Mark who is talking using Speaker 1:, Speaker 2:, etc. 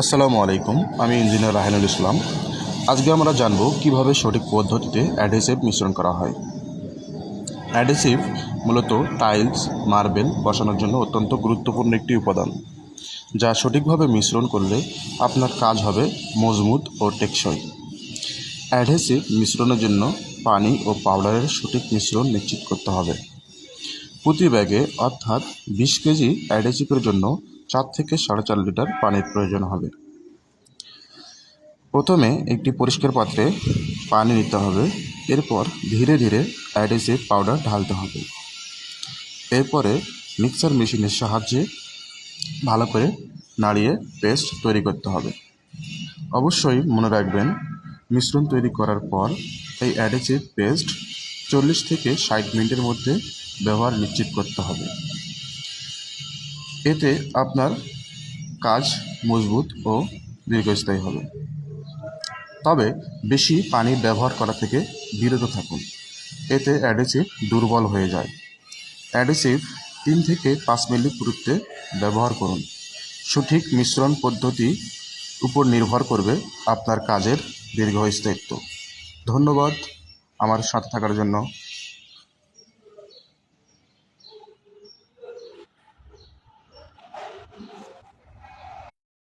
Speaker 1: আসসালামু আলাইকুম, আমি ইঞ্জিনিয়ার রাহেনুল ইসলাম। আজকে আমরা জানব কীভাবে সঠিক পদ্ধতিতে অ্যাডহেসিভ মিশ্রণ করা হয়। অ্যাডহেসিভ মূলত টাইলস, মার্বেল বসানোর জন্য অত্যন্ত গুরুত্বপূর্ণ একটি উপাদান, যা সঠিকভাবে মিশ্রণ করলে আপনার কাজ হবে মজবুত ও টেকসই। অ্যাডহেসিভ মিশ্রণের জন্য পানি ও পাউডারের সঠিক মিশ্রণ নিশ্চিত করতে হবে। প্রতি ব্যাগে অর্থাৎ বিশ কেজি অ্যাডহেসিভের জন্য চার থেকে সাড়ে চার লিটার পানির প্রয়োজন হবে। প্রথমে একটি পরিষ্কার পাত্রে পানি নিতে হবে। এরপর ধীরে ধীরে অ্যাডহেসিভ পাউডার ঢালতে হবে। এরপরে মিক্সার মেশিনের সাহায্যে ভালো করে নাড়িয়ে পেস্ট তৈরি করতে হবে। অবশ্যই মনে রাখবেন, মিশ্রণ তৈরি করার পর এই অ্যাডহেসিভ পেস্ট চল্লিশ থেকে ষাট মিনিটের মধ্যে ব্যবহার নিশ্চিত করতে হবে। এতে আপনার কাজ মজবুত ও দীর্ঘস্থায়ী হবে। তবে বেশি পানি ব্যবহার করা থেকে বিরত থাকুন। এতে অ্যাডেসিভ দুর্বল হয়ে যায়। অ্যাডহেসিভ তিন থেকে পাঁচ মিলি পুরুত্বে ব্যবহার করুন। সঠিক মিশ্রণ পদ্ধতি উপর নির্ভর করবে আপনার কাজের দীর্ঘস্থায়িত্ব। ধন্যবাদ আমার সাথে থাকার জন্য।